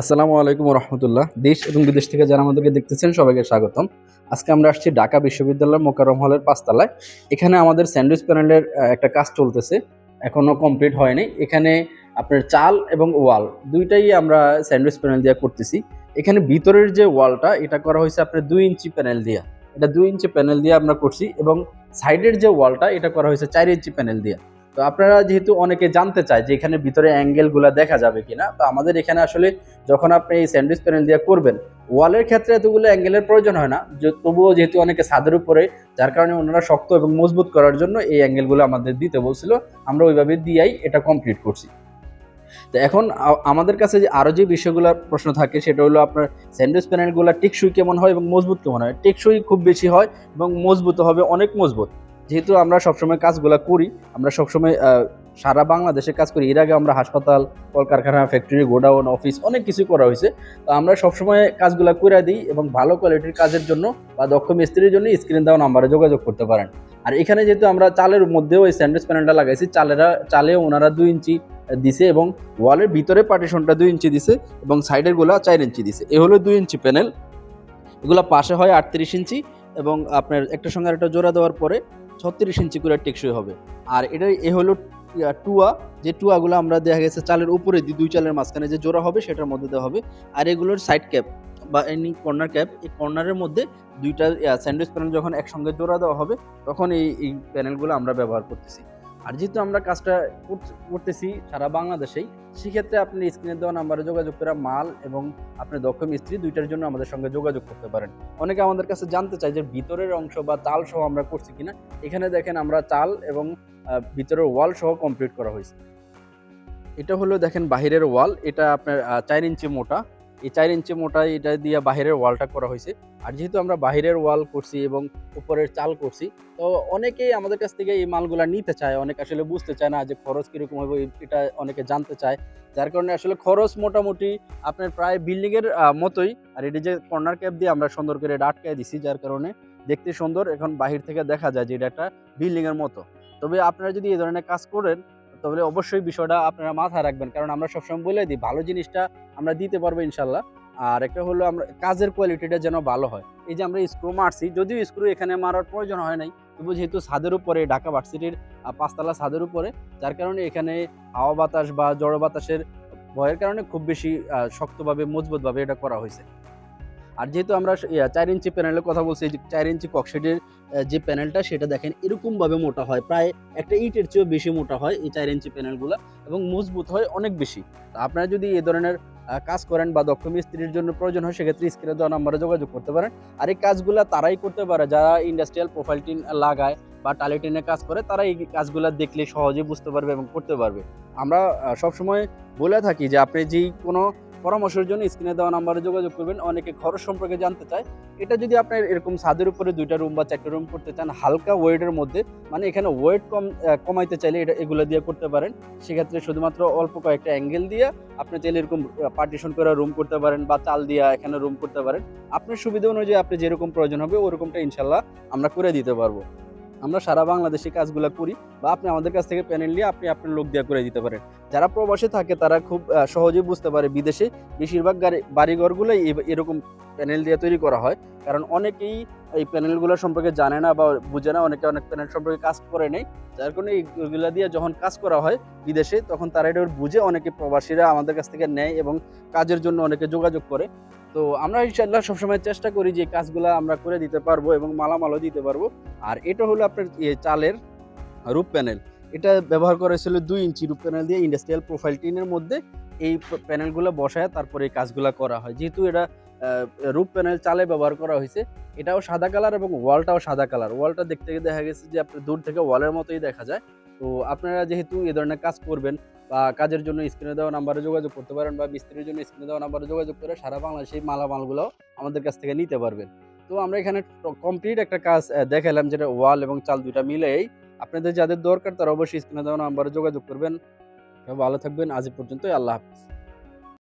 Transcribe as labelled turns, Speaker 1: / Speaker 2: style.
Speaker 1: আসসালামু আলাইকুম রহমতুল্লাহ দেশ এবং বিদেশ থেকে যারা আমাদেরকে দেখতেছেন, সবাইকে স্বাগতম। আজকে আমরা আসছি ঢাকা বিশ্ববিদ্যালয়ের মোকারম হলের পাঁচতলায়। এখানে আমাদের স্যান্ডউইচ প্যানেলের একটা কাজ চলতেছে। এখনও কমপ্লিট হয়নি। এখানে আপনার চাল এবং ওয়াল, দুইটাই আমরা স্যান্ডউইচ প্যানেল দিয়ে করতেছি। এখানে ভিতরের যে ওয়ালটা, এটা করা হয়েছে আপনার দুই ইঞ্চি প্যানেল দিয়ে। এটা দুই ইঞ্চি প্যানেল দিয়ে আমরা করছি এবং সাইডের যে ওয়ালটা, এটা করা হয়েছে চার ইঞ্চি প্যানেল দিয়ে। তো আপনারা যেহেতু অনেকে জানতে চায় যে এখানে ভিতরে অ্যাঙ্গেলগুলো দেখা যাবে কিনা, তো আমাদের এখানে আসলে যখন আপনি এই স্যান্ডউইচ প্যানেল দিয়ে করবেন ওয়ালের ক্ষেত্রে এতগুলো অ্যাঙ্গেলের প্রয়োজন হয় না। তবুও যেহেতু অনেকে ছাদের উপরে, যার কারণে ওনারা শক্ত এবং মজবুত করার জন্য এই অ্যাঙ্গেলগুলো আমাদের দিতে বলছিল। আমরা ওইভাবে দিয়েই এটা কমপ্লিট করছি। তো এখন আমাদের কাছে যে আরও যে বিষয়গুলো প্রশ্ন থাকে, সেটা হলো আপনার স্যান্ডউইচ প্যানেলগুলো টেকসই কেমন হয় এবং মজবুত কেমন হয়? টেকসই খুব বেশি হয় এবং মজবুত হবে অনেক মজবুত। যেহেতু আমরা সবসময় কাজগুলো করি, আমরা সবসময় সারা বাংলাদেশে কাজ করি। এর আগে আমরা হাসপাতাল, কলকারখানা ফ্যাক্টরি গোডাউন অফিস অনেক কিছু করা হয়েছে। তো আমরা সবসময় কাজগুলো করে দিই এবং ভালো কোয়ালিটির কাজের জন্য বা দক্ষ মিস্ত্রির জন্য স্ক্রিন দেওয়া নাম্বারে যোগাযোগ করতে পারেন। আর এখানে যেহেতু আমরা চালের মধ্যেও এই স্যান্ডউইচ প্যানেলটা লাগাইছি, চালেরা চালেও ওনারা দুই ইঞ্চি দিছে এবং ওয়ালের ভিতরে পার্টিশনটা দুই ইঞ্চি দিছে এবং সাইডেরগুলা চার ইঞ্চি দিছে। এ হলো দুই ইঞ্চি প্যানেল এগুলো পাশে হয় আটত্রিশ ইঞ্চি এবং আপনার একটা সঙ্গে একটা জোড়া দেওয়ার পরে ছত্রিশ ইঞ্চি করে টেকসই হবে। আর এটা এ হলো টুয়া। যে টুয়াগুলো আমরা দেখা গেছে চালের উপরে দিই দুই চালের মাঝখানে যে জোড়া হবে, সেটার মধ্যে দেওয়া হবে। আর এগুলোর সাইড ক্যাপ বা এনি কর্নার ক্যাপ এই কর্নারের মধ্যে দুইটা স্যান্ডউইচ প্যানেল যখন একসঙ্গে জোড়া দেওয়া হবে, তখন এই এই প্যানেলগুলো আমরা ব্যবহার করতেছি। আর যেহেতু আমরা কাজটা করতেছি সারা বাংলাদেশেই, সেক্ষেত্রে আপনি স্ক্রিনে দেওয়া নাম্বারে যোগাযোগ করে মাল এবং আপনি দক্ষ মিস্ত্রি দুইটার জন্য আমাদের সঙ্গে যোগাযোগ করতে পারেন। অনেকে আমাদের কাছে জানতে চায় যে ভিতরের অংশ বা চাল সহ আমরা করছি কিনা। এখানে দেখেন আমরা চাল এবং ভিতরের ওয়াল সহ কমপ্লিট করা হয়েছে। এটা হলো দেখেন বাহিরের ওয়াল। এটা আপনার চার ইঞ্চি মোটা। এই চার ইঞ্চি মোটা এটা দিয়ে বাহিরের ওয়ালটা করা হয়েছে। আর যেহেতু আমরা বাহিরের ওয়াল করছি এবং উপরের চাল করছি, তো অনেকেই আমাদের কাছ থেকে এই মালগুলা নিতে চায়। অনেকে আসলে বুঝতে চায় না যে খরচ কীরকম হবে, এটা অনেকে জানতে চায়। যার কারণে আসলে খরচ মোটামুটি আপনার প্রায় বিল্ডিংয়ের মতোই। আর এটি যে কর্নার ক্যাপ দিয়ে আমরা সুন্দর করে এটা আটকায় দিছি, যার কারণে দেখতে সুন্দর। এখন বাহির থেকে দেখা যায় যে এটা একটা বিল্ডিংয়ের মতো। তবে আপনারা যদি এই ধরনের কাজ করেন তবে অবশ্যই বিষয়টা আপনারা মাথায় রাখবেন, কারণ আমরা সবসময় বলে দিই, ভালো জিনিসটা আমরা দিতে পারব ইনশাল্লাহ। আর একটা হলো আমরা, কাজের কোয়ালিটিটা যেন ভালো হয়। এই যে আমরা স্ক্রু মারছি, যদিও স্ক্রু এখানে মারার প্রয়োজন হয় নাই তবু যেহেতু ছাদের উপরে, ঢাকা ভার্সিটির পাঁচতলা ছাদের উপরে, যার কারণে এখানে হাওয়া বাতাস বা জড় বাতাসের ভয়ের কারণে খুব বেশি শক্তভাবে, মজবুতভাবে এটা করা হয়েছে। আর যেহেতু আমরা চার ইঞ্চি প্যানেলের কথা বলছি যে চার ইঞ্চি ককশেটের যে প্যানেলটা সেটা দেখেন এরকমভাবে মোটা হয়। প্রায় একটা ইটের চেয়েও বেশি মোটা হয় এই চার ইঞ্চি প্যানেলগুলো এবং মজবুত হয় অনেক বেশি। তা আপনারা যদি এই ধরনের কাজ করেন বা দক্ষ মিস্ত্রির জন্য প্রয়োজন হয়, সেক্ষেত্রে স্ক্রিনে দেওয়া নাম্বারে যোগাযোগ করতে পারেন। আর এই কাজগুলো তারাই করতে পারে। যারা ইন্ডাস্ট্রিয়াল প্রোফাইল টিন লাগায় বা টালি টিনের কাজ করে তারা এই কাজগুলো দেখলে সহজেই বুঝতে পারবে এবং করতে পারবে। আমরা সবসময় বলে থাকি যে, আপনি যেই কোনো পরামর্শের জন্য স্ক্রিনে দেওয়া নাম্বারে যোগাযোগ করবেন। অনেকে খরচ সম্পর্কে জানতে চায়। এটা যদি আপনার এরকম ছাদের উপরে দুইটা রুম বা চারটা রুম করতে চান, হালকা ওয়েটের মধ্যে মানে এখানে ওয়েট কম কমাইতে চাইলে এটা, এগুলো দিয়ে করতে পারেন। সেক্ষেত্রে শুধুমাত্র অল্প কয়েকটা অ্যাঙ্গেল দিয়ে আপনি চাইলে এরকম পার্টিশন করে রুম করতে পারেন বা চাল দিয়ে এখানে রুম করতে পারেন। আপনার সুবিধা অনুযায়ী আপনি যেরকম প্রয়োজন হবে, ওরকমটা ইনশাল্লাহ আমরা করে দিতে পারব। আমরা সারা বাংলাদেশে কাজগুলো করি বা আপনি আমাদের কাছ থেকে প্যানেল নিয়ে আপনি আপনার লোক দিয়ে করে দিতে পারেন। যারা প্রবাসে থাকে তারা খুব সহজেই বুঝতে পারে বিদেশে বেশিরভাগ গাড়ি, বাড়িঘরগুলোই এরকম প্যানেল দিয়ে তৈরি করা হয়। কারণ অনেকেই এই প্যানেলগুলো সম্পর্কে জানে না বা বুঝে না, অনেকে অনেক প্যানেল সম্পর্কে কাজ করে নেই। যার কারণে এইগুলো দিয়ে যখন কাজ করা হয় বিদেশে, তখন তারা এটা বুঝে অনেকে প্রবাসীরা আমাদের কাছ থেকে নেয় এবং কাজের জন্য অনেকে যোগাযোগ করে। তো আমরা ইনশাল্লাহ সবসময় চেষ্টা করি যে কাজগুলো আমরা করে দিতে পারব এবং মালামালও দিতে পারব। আর এটা হলো আপনার চালের রূপ প্যানেল। এটা ব্যবহার করা হয়েছিল দুই ইঞ্চি রূপ প্যানেল দিয়ে ইন্ডাস্ট্রিয়াল প্রোফাইল টিনের মধ্যে এই প্যানেলগুলো বসায় তারপরে এই কাজগুলো করা হয়। যেহেতু এটা রূপ প্যানেল চালে ব্যবহার করা হয়েছে, এটাও সাদা কালার এবং ওয়ালটাও সাদা কালার। ওয়ালটা দেখতে দেখা গেছে যে আপনার দূর থেকে ওয়ালের মতোই দেখা যায়। তো আপনারা যেহেতু এ ধরনের কাজ করবেন বা কাজের জন্য স্ক্রিনে দেওয়া নাম্বারে যোগাযোগ করতে পারেন বা মিস্ত্রির জন্য স্ক্রিনে দেওয়া নাম্বারে যোগাযোগ করে সারা বাংলাদেশে মালামালগুলো আমাদের কাছ থেকে নিতে পারবেন। তো আমরা এখানে কমপ্লিট একটা কাজ দেখালাম যেটা ওয়াল এবং চাল দুইটা মিলেই। আপনাদের যাদের দরকার তারা অবশ্যই স্ক্রিনে দেওয়া নাম্বারে যোগাযোগ করবেন। ভালো থাকবেন, আজ পর্যন্ত আল্লাহ হাফিজ।